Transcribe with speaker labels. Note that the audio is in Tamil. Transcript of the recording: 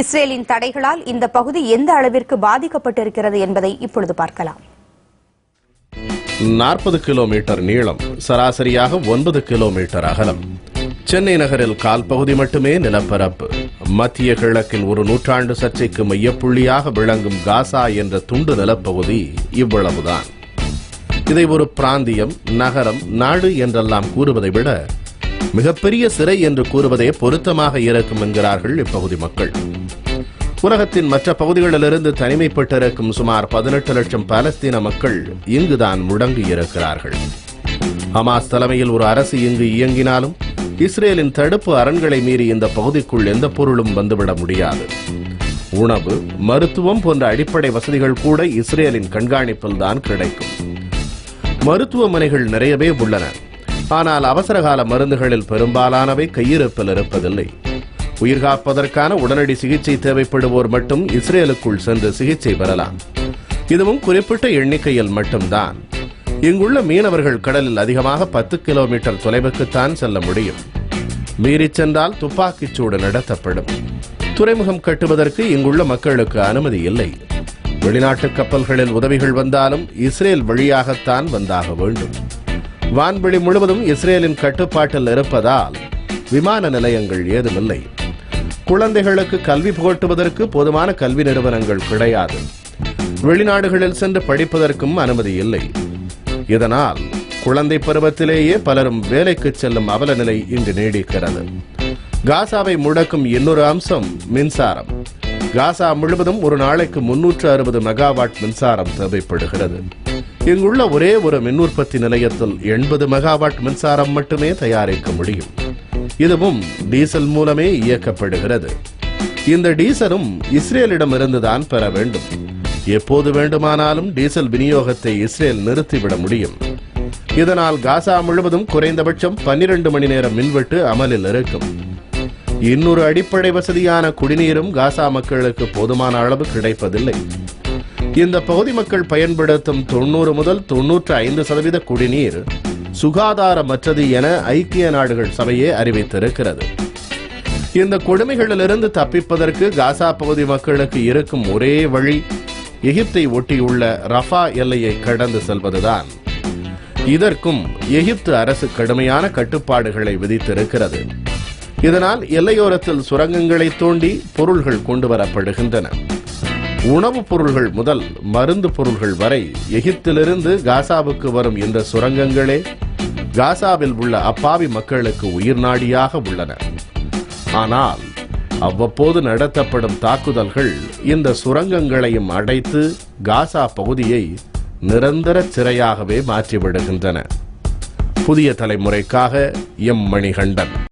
Speaker 1: இஸ்ரேலின் தடைகளால் இந்த பகுதி எந்த அளவிற்கு பாதிக்கப்பட்டிருக்கிறது என்பதை இப்பொழுது பார்க்கலாம்.
Speaker 2: நாற்பது கிலோமீட்டர் நீளம் சராசரியாக ஒன்பது கிலோமீட்டர் அகலம். சென்னை நகரில் கால் பகுதி மட்டுமே நிலப்பரப்பு. மத்திய கிழக்கின் ஒரு நூற்றாண்டு சர்ச்சைக்கு மையப்புள்ளியாக விளங்கும் காசா என்ற துண்டு நிலப்பகுதி இவ்வளவுதான். இதை ஒரு பிராந்தியம் நகரம் நாடு என்றெல்லாம் கூறுவதை விட மிகப்பெரிய சிறை என்று கூறுவதே பொருத்தமாக இருக்கும் என்கிறார்கள் இப்பகுதி மக்கள். உலகத்தின் மற்ற பகுதிகளிலிருந்து தனிமைப்பட்டிருக்கும் சுமார் பதினெட்டு லட்சம் பாலஸ்தீன மக்கள் இங்குதான் முடங்கியிருக்கிறார்கள். ஹமாஸ் தலைமையில் ஒரு அரசு இங்கு இயங்கினாலும் இஸ்ரேலின் தடுப்பு அரண்களை மீறி இந்த பகுதிக்குள் எந்த பொருளும் வந்துவிட முடியாது. உணவு மருத்துவம் போன்ற அடிப்படை வசதிகள் கூட இஸ்ரேலின் கண்காணிப்பில் தான் கிடைக்கும். மருத்துவமனைகள் நிறையவே உள்ளன. ஆனால் அவசரகால மருந்துகளில் பெரும்பாலானவை கையிருப்பில் இருப்பதில்லை. உயிர் காப்பதற்கான உடனடி சிகிச்சை தேவைப்படுவோர் மட்டும் இஸ்ரேலுக்குள் சென்று சிகிச்சை பெறலாம். இதுவும் குறிப்பிட்ட எண்ணிக்கையில் மட்டும்தான். இங்குள்ள மீனவர்கள் கடலில் அதிகமாக பத்து கிலோமீட்டர் தொலைவுக்குத்தான் செல்ல முடியும். மீறிச் சென்றால் துப்பாக்கிச் சூடு நடத்தப்படும். துறைமுகம் கட்டுவதற்கு இங்குள்ள மக்களுக்கு அனுமதி இல்லை. வெளிநாட்டு கப்பல்களில் உதவிகள் வந்தாலும் இஸ்ரேல் வழியாகத்தான் வந்தாக வேண்டும். வான்வெளி முழுவதும் இஸ்ரேலின் கட்டுப்பாட்டில் இருப்பதால் விமான நிலையங்கள் ஏதுமில்லை. குழந்தைகளுக்கு கல்வி புகட்டுவதற்கு போதுமான கல்வி நிறுவனங்கள் கிடையாது. வெளிநாடுகளில் சென்று படிப்பதற்கும் அனுமதி இல்லை. இதனால் குழந்தை பருவத்திலேயே பலரும் வேலைக்கு செல்லும் அவல நிலை இன்று நீடிக்கிறது. காசாவை முடக்கும் இன்னொரு அம்சம் மின்சாரம். காசா முழுவதும் ஒரு நாளைக்கு முன்னூற்று அறுபது மெகாவாட் மின்சாரம் தேவைப்படுகிறது. இங்குள்ள ஒரே ஒரு மின் உற்பத்தி நிலையத்தில் எண்பது மெகாவாட் மின்சாரம் மட்டுமே தயாரிக்க முடியும். இதுவும் டீசல் மூலமே இயக்கப்படுகிறது. இந்த டீசலும் இஸ்ரேலிடமிருந்து தான் பெற வேண்டும். எப்போது வேண்டுமானாலும் டீசல் விநியோகத்தை இஸ்ரேல் நிறுத்திவிட முடியும். இதனால் காசா முழுவதும் குறைந்தபட்சம் பன்னிரண்டு மணி நேரம் மின்வெட்டு அமலில் இருக்கும். இன்னொரு அடிப்படை வசதியான குடிநீரும் காசா மக்களுக்கு போதுமான அளவு கிடைப்பதில்லை. இந்த பகுதி மக்கள் பயன்படுத்தும் தொண்ணூறு முதல் தொன்னூற்று ஐந்து சதவீத குடிநீர் சுகாதாரமற்றது என ஐக்கிய நாடுகள் சபையே அறிவித்திருக்கிறது. இந்த கொடுமைகளிலிருந்து தப்பிப்பதற்கு காசா பகுதி மக்களுக்கு இருக்கும் ஒரே வழி எகிப்தை ஒட்டியுள்ள ரஃபா எல்லையை கடந்து செல்வதுதான். இதற்கும் எகிப்து அரசு கடுமையான கட்டுப்பாடுகளை விதித்திருக்கிறது. இதனால் எல்லையோரத்தில் சுரங்கங்களை தோண்டி பொருள்கள் கொண்டு வரப்படுகின்றன. உணவுப் பொருள்கள் முதல் மருந்து பொருள்கள் வரை எகிப்திலிருந்து காசாவுக்கு வரும் இந்த சுரங்கங்களே காசாவில் உள்ள அப்பாவி மக்களுக்கு உயிர் நாடியாக உள்ளன. ஆனால் அவ்வப்போது நடத்தப்படும் தாக்குதல்கள் இந்த சுரங்கங்களையும் அடைத்து காசா பகுதியை நிரந்தர சிறையாகவே மாற்றிவிடுகின்றன. புதிய தலைமுறைக்காக எம் மணிகண்டன்.